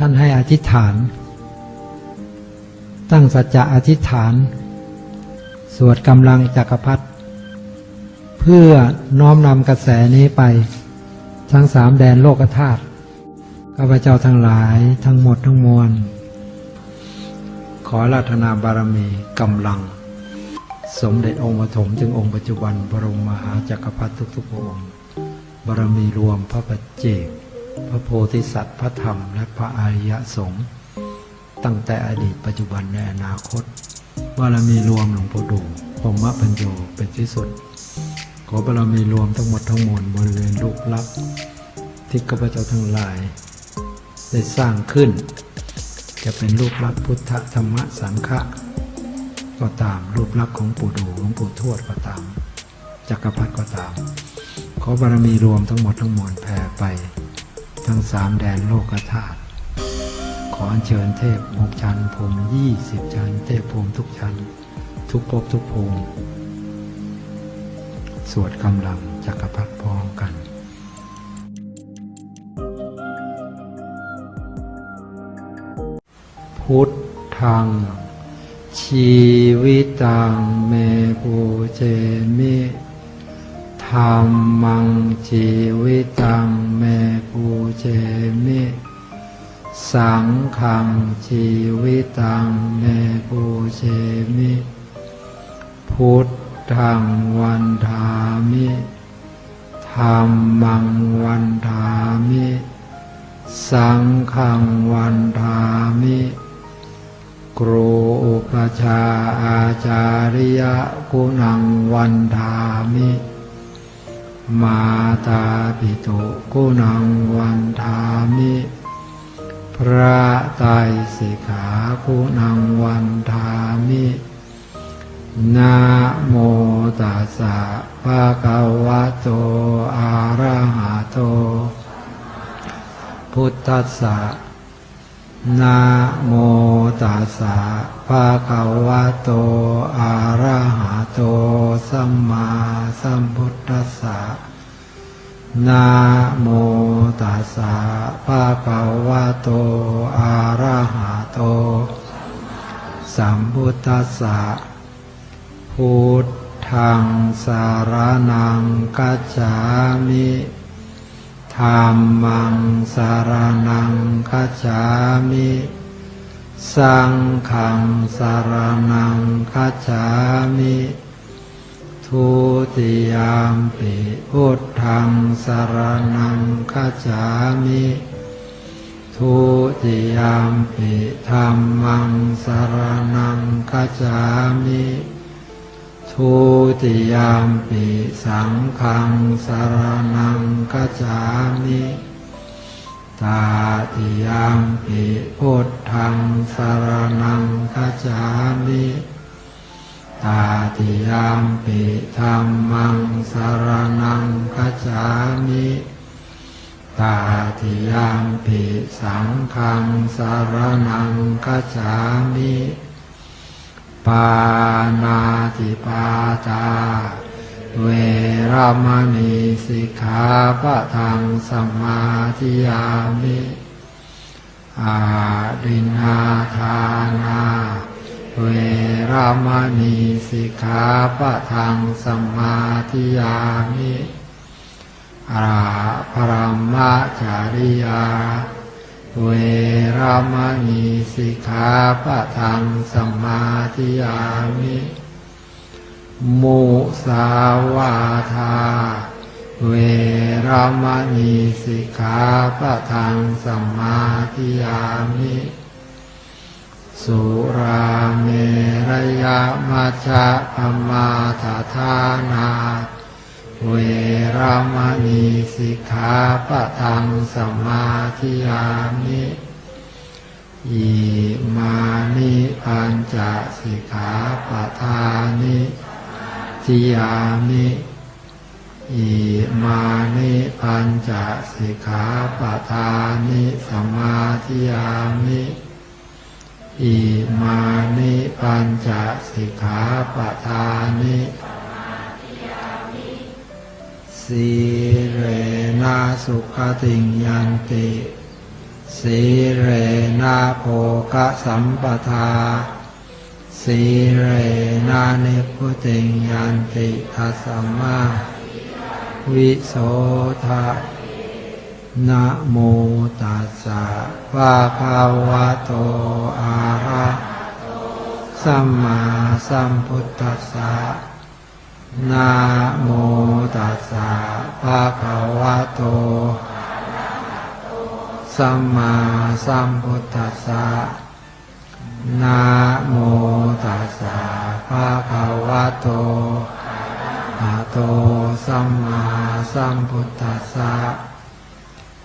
ท่านให้อธิษฐาน ตั้งสัจจะอธิษฐาน สวดกำลังจักรพรรดิเพื่อน้อมนำกระแสนี้ไป ทั้งสามแดนโลกธาตุข้าพเจ้าทั้งหลายทั้งหมดทั้งมวล ขอราธนาบารมีกำลัง สมเด็จองค์ปฐมถึงองค์ปัจจุบันบรมมหาจักรพรรดิทุกๆองค์บารมีรวมพระปัจเจก พระโพธิสัตว์พระธรรมและพระอริยสงฆ์ตั้งแต่อดีตปัจจุบันในอนาคตบารมีรวมหลวงปู่ดูพรหมปัญโยเป็นที่สุด ขอบารมีรวมทั้งหมดทั้งมวลบริเวณลูกลับที่ข้าพเจ้าทั้งหลาย ได้สร้างขึ้น จะเป็นรูปลักษณ์พุทธธรรมสังฆะก็ตามรูปลักษณ์ของปู่ดูหลวงปู่ทวดก็ตามจักรพรรดิก็ตาม ขอบารมีรวมทั้งหมดทั้งมวลแผ่ไป ทั้งสามแดนโลกธาตุขออัญเชิญเทพหกชั้นภูมิยี่สิบชั้น เทพภูมิทุกชั้น ทุกภพทุกภูมิสวดกำลังจักรพรรดิพร้อมกันพุทธังชีวิตังเมปูเจมิ ธรรมังชีวิตังเมปูเจมิ สังฆังชีวิตังเมปูเจมิ พุทธังวันทามิธรรมังวันทามิ สังฆังวันทามิครูอุปชาอาจาริยะคุณังวันทามิ มาตาปิตุคุณังวันทามิ พระไตรสิกขาคุณังวันทามินะโมตัสสะภะคะวะโต อะระหะโต พุทธัสสะ นะโมตัสสะภะคะวะโต อะระหะโต สัมมาสัมพุทธัสสะนะโมตัสสะภะคะวะโต อะระหะโต สัมพุทธัสสะพุทธังสารนังกัจฉามิ ธรรมังสารนังกัจฉามิ สังฆังสารนังกัจฉามิ ทุติยามปิพุทธังสารนังกัจฉามิทุติยามปิธรรมังสารนังกัจฉามิ ทุติยามปิสังฆังสารนังกัจามิตาติยามปิพุทธังสารนังกัจามิตาติยามปิธรรมังสารนังกัจามิตาติยามปิสังฆังสารนังกัจามิ ปานาติปาตาเวรมณีสิกขาปะทังสมมาธิยามิอาดินาทานา เวรมณีสิกขาปะทังสมมาธิยามิอาพรหมจาริยา เวรามณีสิกขาปะทังสมมาธิยามิมุสาวาทา เวรามณีสิกขาปะทังสมมาธิยามิ สุราเมรยามัชฌะปมาทาทานา เวรามณีสิกขาปะทังสมาธิยามิอิมานิปัญจสิกขาปะทานิทิยามิอิมานิปัญจสิกขาปะทานิสมมาธิยามิอิมานิปัญจสิกขาปะทานิ สีเรนะสุขติงยันติ สีเรนะโภกสัมปทา สีเรนะนิพุติงยันติทัสสมมาวิโสทะนะโมตัสสะภะคะวะโตอะระสัมมาสัมพุทธัสสะ นะโมตัสสะภะคะวะโต สัมมาสัมพุทธัสสะนะโมตัสสะภะคะวะโตอะโต สัมมาสัมพุทธัสสะ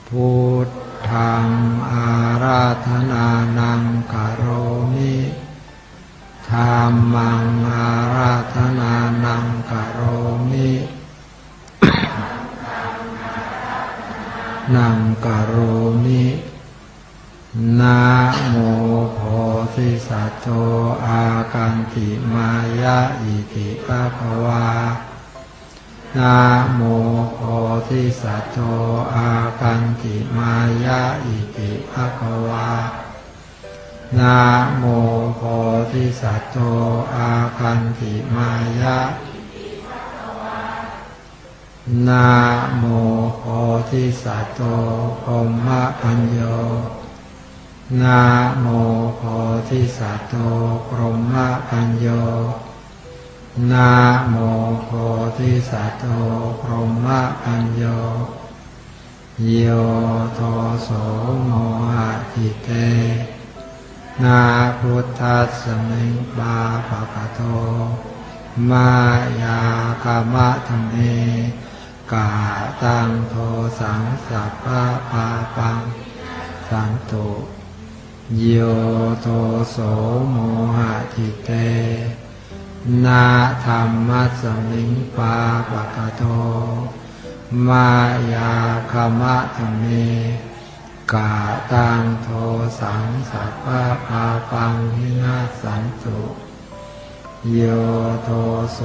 พุทธังอาราธนานังกโรมิ ธรรมังอาราธนานังกโรมินังกโรมินะโมโพธิสัตว์โตอากันติมายะอิติปะคะวานะโมโพธิสัตว์โตอากันติมายะอิติปะคะวา นะโมโพธิสัตว์โตอากันติมายะนะโมโพธิสัตว์โตพรหมปัญโยนะโมโพธิสัตว์โตพรหมปัญโยนะโมโพธิสัตว์โตพรหมปัญโยโยโทโสโมหะทิเต นาพุทธัสสมิงบาปะกะโต มายากามะธรรมเมกาตังโทสังสัพพะปาปัง สันตุโยโทโสโมหะทิเต นาธรรมัสสมิงปาปะกะโต มายาคามะธรรมเม กาตังโทสังสัพพะปาปังวินาสันตุโยโทโส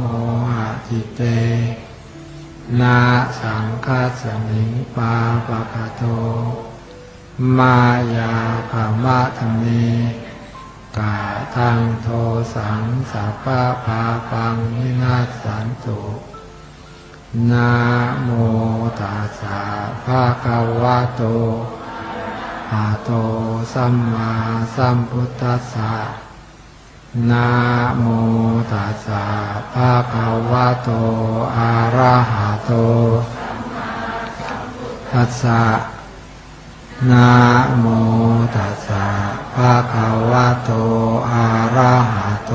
โมหะทิเต นาสังฆาสมิงปาปะกะโต มายาภามะธรรมเมกาทังโทสังสัพพะปาปังวินาสันตุ นะโมตัสสะภะคะวะโตอะโตสัมมาสัมพุทธัสสะนะโมตัสสะภะคะวะโตอะระหะโตตัสสะนะโมตัสสะภะคะวะโตอะระหะโต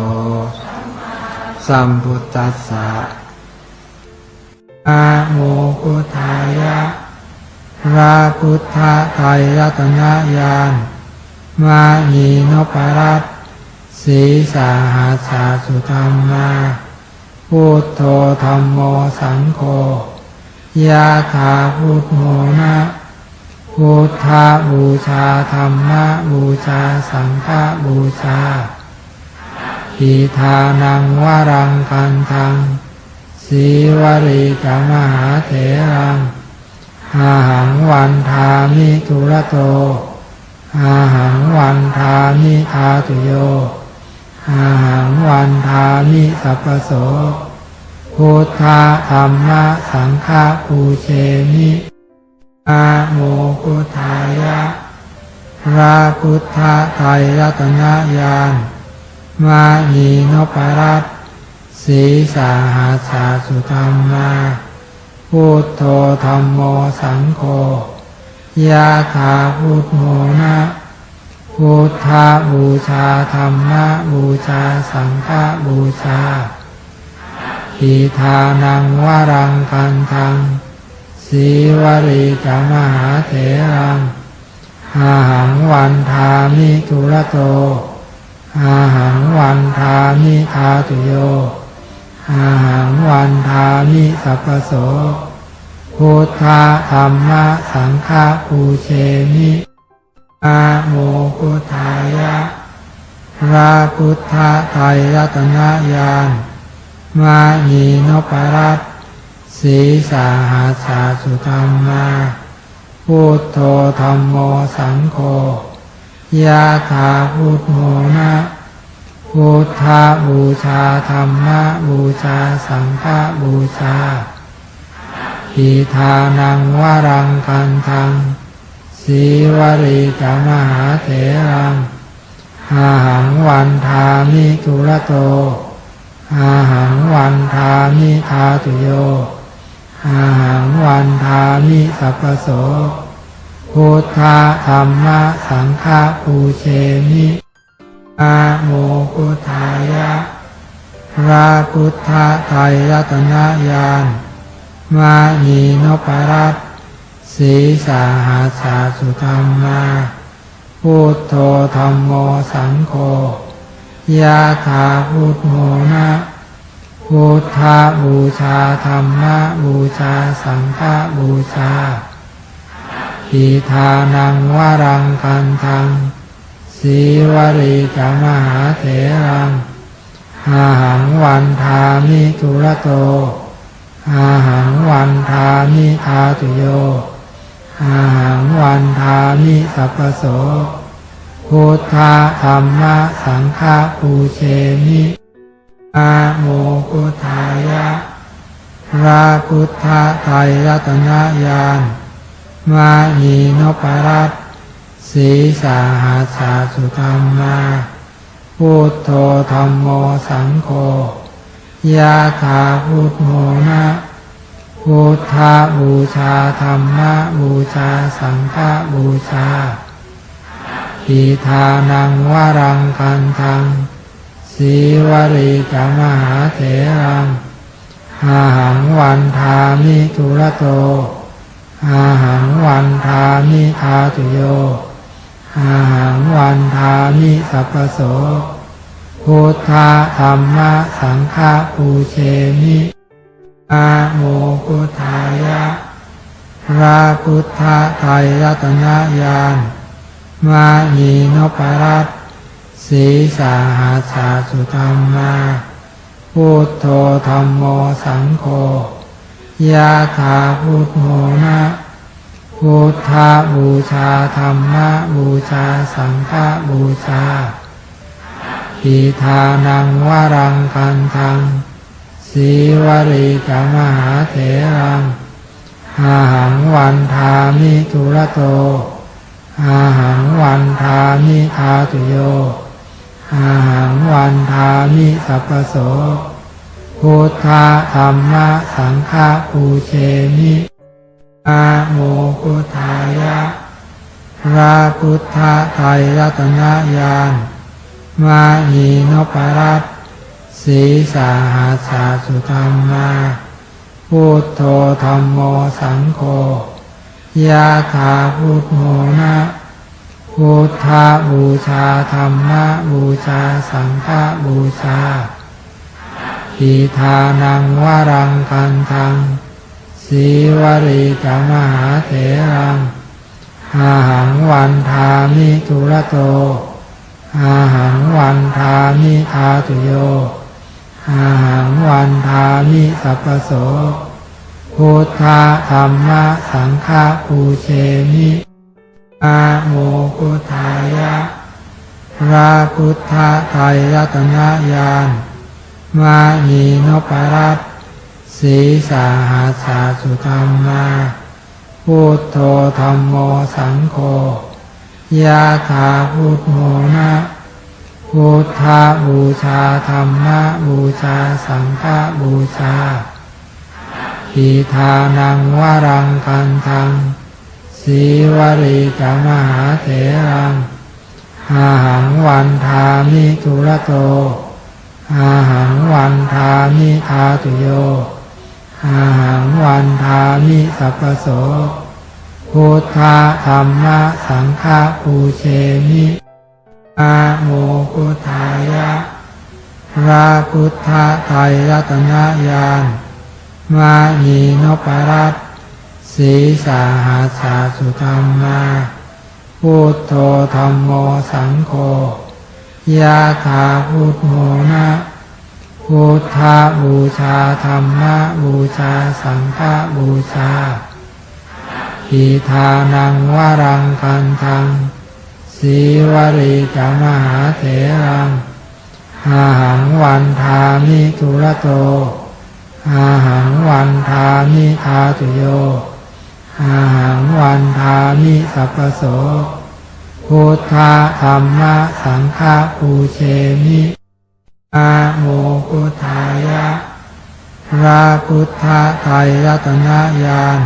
สัมพุทธัสสะ นะโมพุทธายะพระพุทธไตรรัตนญาณมานีนพรัตสีสาหาสาสุธรรมาพุทโธธรรมโมสังโฆยาถาพุทโมนะพุทธาบูชาธรรมะบูชาสังฆบูชาทีทานังวรังกันทัง สีวริกมหาเถรังอาหังวันทามิทุระโต อาหังวันทามิทาตุโย อาหังวันทามิสัพพโสพุทธะธรรมะสังฆะปูเชมินะโมพุทธายะพระพุทธไตรรัตนญาณมานีนพรัตน สีสาหาสาสุธรรมาพุทโธธรรมโมสังโฆยาถาพุทโมนะพุทธาบูชาธรรมะบูชาสังฆบูชาทีทานังวรังกันทังสีวริกมหาเถรังอาหังวันทามิทุระโตอาหังวันทามิทาตุโย อาหังวันทามิสัพพโสพุทธะธรรมะสังฆปูเชมินะโมพุทธายะพระพุทธไตรรัตนญาณมานีนพรัตสีสาหาสาสุธรรมาพุทโธธรรมโมสังโฆยะถาพุทโมนะ พุทธาบูชาธรรมบูชาสังฆบูชาอิทานังวรังกันทังสีวริกมหาเถรังอาหังวันทามิทุระโต อาหังวันทามิทาตุโย อาหังวันทามิสัพพโส พุทธธรรมะสังฆะปูเชมิ อาโมพุทธายะพระพุทธไตรรัตนญาณมานีนปรัตน์สีสาหาสาสุธรรมาพุทโธธรรมโมสังโฆยะถาพุทโมนะพุทธบูชาธรรมบูชาสังฆบูชาอิทานังวรังกันทัง สีวริกมหาเถรังอาหังวันทามิทุระโต อาหังวันทามิทาตุโย อาหังวันทามิสัพพโส พุทธะธรรมะสังฆะปูเชมิอาโมพุทธายะพระพุทธไตรรัตนญาณมานีนปรัตน สีสาหาสาสุธรรมาพุทโธธรรมโมสังโฆยะถาพุทโมนะพุทธาบูชาธรรมบูชาสังฆบูชาอิทานังวารังกันทังสีวริกมหาเถรังอาหังวันทามิทุระโตอาหังวันทามิทาตุโย อาหังวันทามิสัพโสพุทธะธรรมะสังฆะปูเชมิอาโมพุทธายะพระพุทธไตรรัตนญาณมานีนปรัตสีสาหาสาสุธรรมาพุทโธธรรมโมสังโฆยะถาพุทโมนะ พุทธบูชาธรรมบูชาสังฆบูชาอิทานังวรังกันทังสีวริกมหาเถรังอาหังวันทามิทุระโตอาหังวันทามิทาตุโยอาหังวันทามิสัพพโสพุทธธรรมะสังฆปูเชมิ อาโมพุทธายะพระพุทธไตรรัตนญาณมานีนปรัตสีสาหาสาสุธรรมาพุทโธธรรมโมสังโฆยะถาพุทโมนะพุทธบูชาธรรมะบูชาสังฆบูชาอิทานังวรังกันทัง สีวริกมหาเถรังอาหังวันทามิทุระโต อาหังวันทามิทาตุโย อาหังวันทามิสัพพโส พุทธะธรรมะสังฆะปูเชมิอาโมพุทธายะพระพุทธไตรรัตนญาณมานีนปรัตน สีสาหาสาสุธรรมาพุทโธธรรมโมสังโฆยะถาพุทโมนะพุทธาบูชาธรรมบูชาสังฆบูชาอิทานังวรังกันทังสีวริกมหาเถรังอาหังวันทามิทุระโตอาหังวันทามิทาตุโย อาหังวันทามิสัพโสพุทธะธรรมะสังฆะปูเชมิอาโมพุทธายะพระพุทธไตรรัตนญาณมานีนปรัตน์สีสาหาสาสุธรรมาพุทโธธรรมโมสังโฆยะถาพุทโมนะ พุทธบูชาธรรมบูชาสังฆบูชาอิทานังวรังคันทังสีวรีจามหาเถรังอาหังวันทามิทุระโตอาหังวันทามิทาตุโยอาหังวันทามิสัพพโสพุทธธรรมสังฆปูเชมิ อาโมพุทธายะพระพุทธไตรรัตนญาณ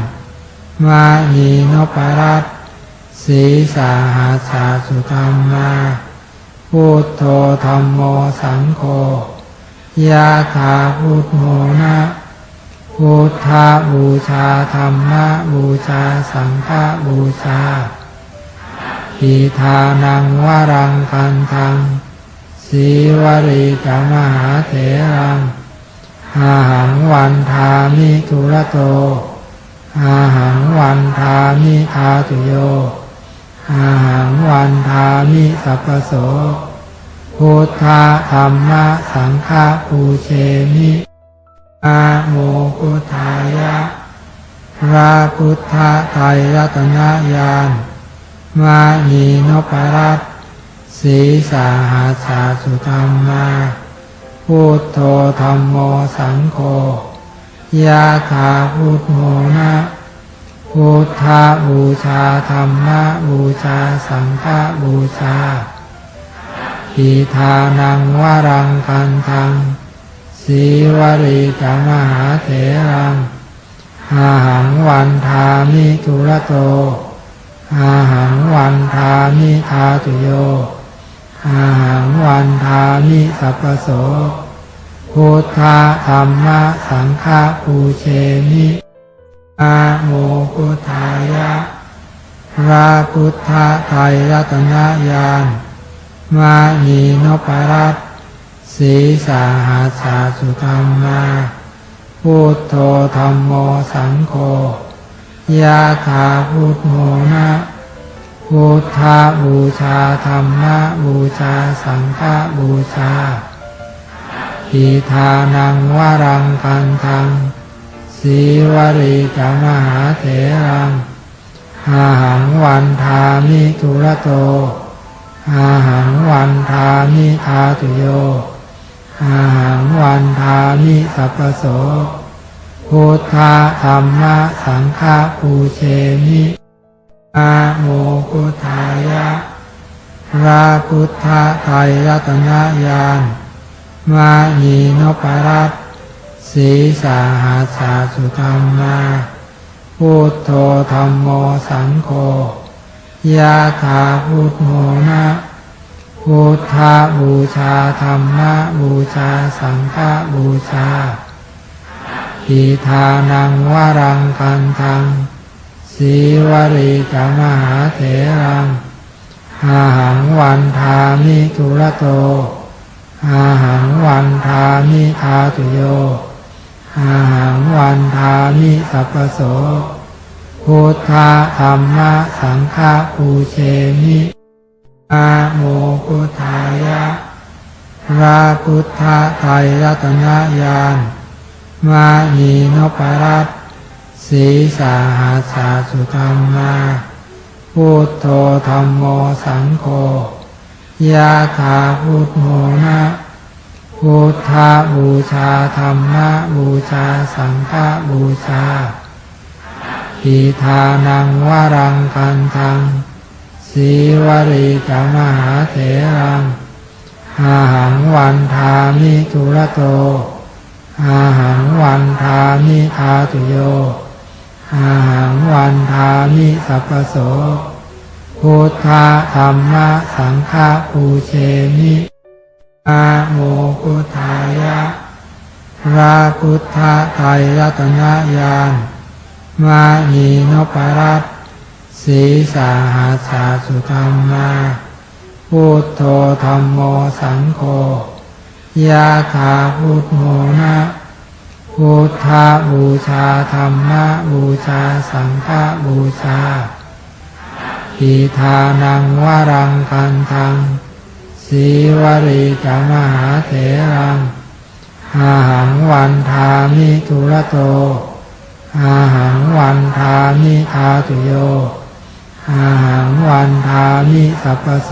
มานีนปรัตสีสาหาสาสุธรรมาพุทโธธรรมโมสังโฆยะถาพุทโมนะพุทธาบูชาธรรมะบูชาสังฆบูชาอิทานังวรังคันทัง สีวรีกมหาเถรังอาหังวันทามิทุระโต อาหังวันทามิทาตุโย อาหังวันทามิสัพโส พุทธะธรรมะสังฆะปูเชมิอาโมพุทธายะพระพุทธไตรรัตนญาณมานีนปรัต สีสาหาสาสุธรรมาพุทโธธรรมโมสังโฆยะถาพุทโมนะพุทธาบูชาธรรมะบูชาสังฆบูชาอิทานังวรังคันทังสีวรีจามหาเถรังอาหังวันทามิทุระโตอาหังวันทามิทาตุโย อาหังวันทามิสัพพโสพุทธะธรรมะสังฆะปูเชมิอาโมพุทธายะพระพุทธไตรรัตนญาณมานีนปรัตสีสาหาสาสุธรรมาพุทโธธรรมโมสังโฆยะถาพุทโมนะ พุทธบูชาธรรมบูชาสังฆบูชาอิทานังวรังคันทังสีวรีจามหาเถรังอาหังวันทามิทุระโต อาหังวันทามิทาตุโย อาหังวันทามิสัพโส พุทธธรรมะสังฆปูเชมิ อาโมพุทธายะพระพุทธไตรรัตนญาณมานีนปรัตสีสาหาสาสุธรรมาพุทโธธรรมโมสังโฆยะถาพุทโมนะพุทธบูชาธรรมบูชาสังฆบูชาอิทานังวรังคันทัง สีวรีจามหาเถรังอาหังวันทามิทุระโต อาหังวันทามิทาตุโย อาหังวันทามิสัพโส พุทธะธรรมะสังฆะปูเชมิอาโมพุทธายะพระพุทธไตรรัตนญาณมานีนปรัตน สีสาหาสาสุธรรมาพุทโธธรรมโมสังโฆยะถาพุทโมนะพุทธาบูชาธรรมบูชาสังฆบูชาอิทานังวรังคันทังสีวรีจามหาเถรังอาหังวันทามิทุระโตอาหังวันทามิทาตุโย อาหังวันทามิสัพพโสพุทธะธรรมะสังฆะปูเชมิอาโมพุทธายะพระพุทธไตรรัตนญาณมานีนปรัตสีสาหาสาสุธรรมาพุทโธธรรมโมสังโฆยะถาพุทโมนะ พุทธบูชาธรรมบูชาสังฆบูชาอิทานังวรังคันทังสีวรีจามหาเถรังอาหังวันทามิทุระโต อาหังวันทามิทาตุโย อาหังวันทามิสัพพโส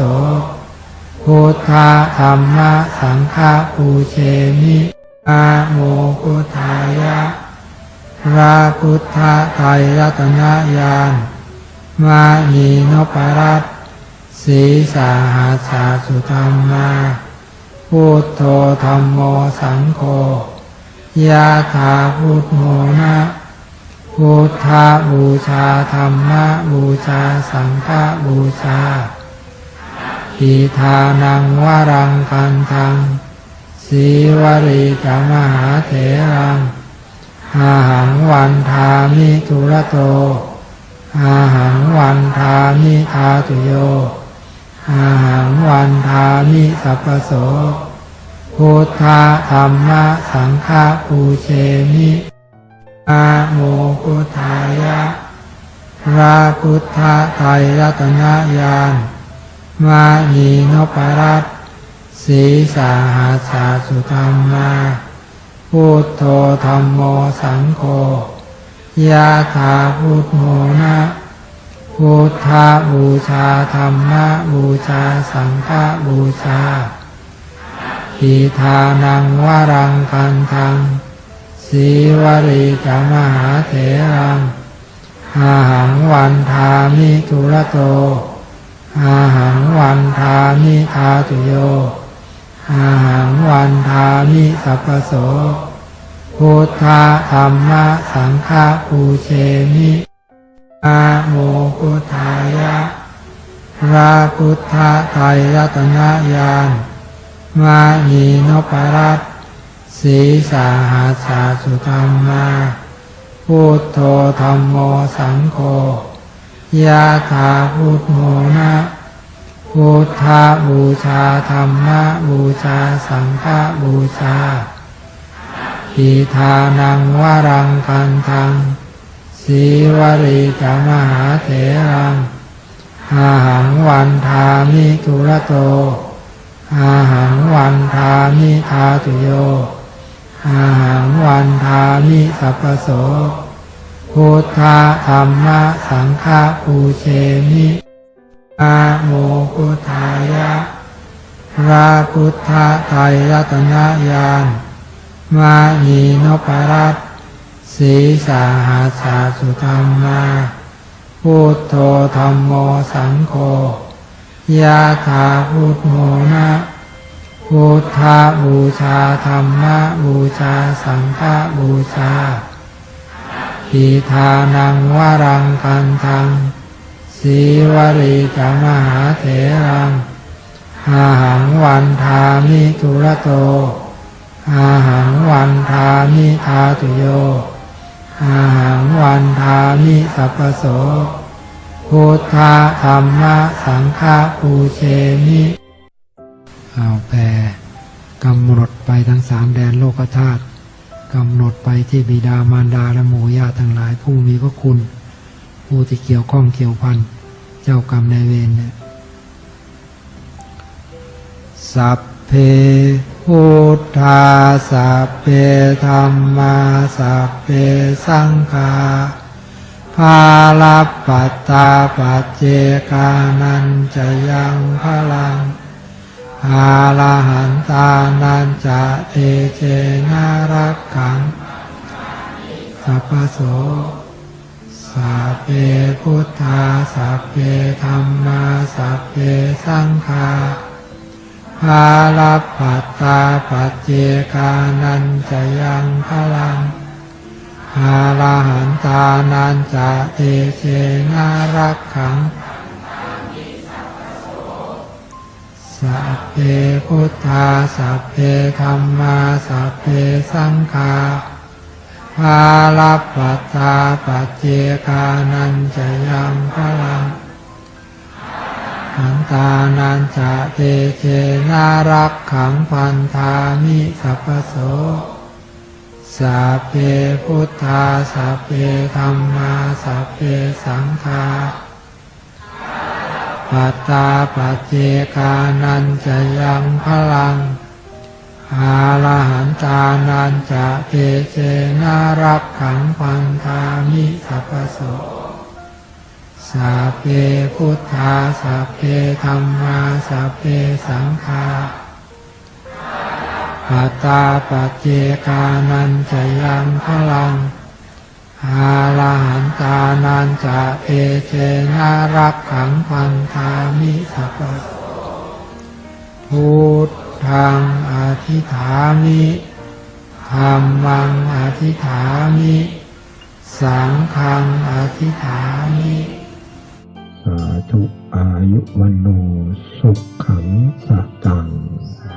พุทธธรรมะสังฆปูเชมิ อาโมพุทธายะพระพุทธไตรรัตนญาณมานีนปรัตน์สีสาหาสาสุธรรมาพุทโธธรรมโมสังโฆยะถาพุทโมนะพุทธบูชาธรรมะบูชาสังฆบูชาอิทานังวรังคันทัง สีวริกมหาเถรังอาหังวันทามิทุระโต อาหังวันทามิทาตุโย อาหังวันทามิสัพพโสพุทธะธรรมะสังฆะปูเชมิอาโมพุทธายะพระพุทธไตรรัตนญาณมานีนปรัตน สีสาหาสาสุธรรมาพุทโธธรรมโมสังโฆยะถาพุทโมนะพุทธาบูชาธรรมบูชาสังฆบูชาอิทานังวรังคันทังสีวริกมหาเถรังอาหังวันทามิทุระโตอาหังวันทามิทาตุโย อาหังวันทามิสัพโสพุทธะธรรมะสังฆะปูเชมิอาโมพุทธายะพระพุทธไตรรัตนญาณมานีนปรัตสีสาหาสาสุธรรมาพุทโธธรรมโมสังโฆยะถาพุทโมนะ พุทธบูชาธรรมบูชาสังฆบูชาอิทานังวรังคันทังสีวริกมหาเถรังอาหังวันทามิทุระโต อาหังวันทามิทาตุโย อาหังวันทามิสัพพโส พุทธธรรมะสังฆปูเชมิ อาโมพุทธายะพระพุทธไตรรัตนญาณมานีนปรัตน์สีสาหาสาสุธรรมาพุทโธธรรมโมสังโฆยะถาพุทโมนะพุทธบูชาธรรมะบูชาสังฆบูชาอิทานังวรังคันทัง สีวริกมหาเถรังอาหังวันทามิทุระโต อาหังวันทามิทาตุโย อาหังวันทามิสัพพโส พุทธะธรรมะสังฆะปูเชมิเอาแผ่กำหนดไปทั้งสามแดนโลกธาตุกำหนดไปที่บิดามารดาและหมู่ญาติทั้งหลายผู้มีพระคุณ ผู้ที่เกี่ยวข้องเกี่ยวพันเจ้ากรรมนายเวรเนี่ยสัพเพพุทธาสัพเพธรรมาสัพเพสังฆาภาลปัตตาปัจเจกานันจะยังพลังอาลาหันตานันจะเอเจนารักขังสัพพโส สัพเพพุทธาสัพเพธรรมาสัพเพสังฆาภาลปัตตาปัจเจกานันจะยังพลังอาลาหันตานันจะเอเจนารักขังสัพเพพุทธาสัพเพธรรมาสัพเพสังฆา ภาลปัตตาปัจเจกานันจะยังพลังขันตานันจะเตเจนารักขังพันธามิสัพโสสัพเพพุทธาสัพเพธรรมาสัพเพสังฆาปัตตาปัจเจกานันจะยังพลัง อาลหันตานันจะเตเจนารับขังพันธามิสัพพโสสัพเพพุทธาสัพเพธรรมาสัพเพสังฆาปัตตาปัจเจกานันจะยังพลังอาลหันตานันจะเตเจนารับขังพันธามิสัพพโสพุทธ งอธิฐามิธรรมังอธิฐามิ สังฆังอธิฐามิ สาธุอายุวันโนสุขขังสัจังสา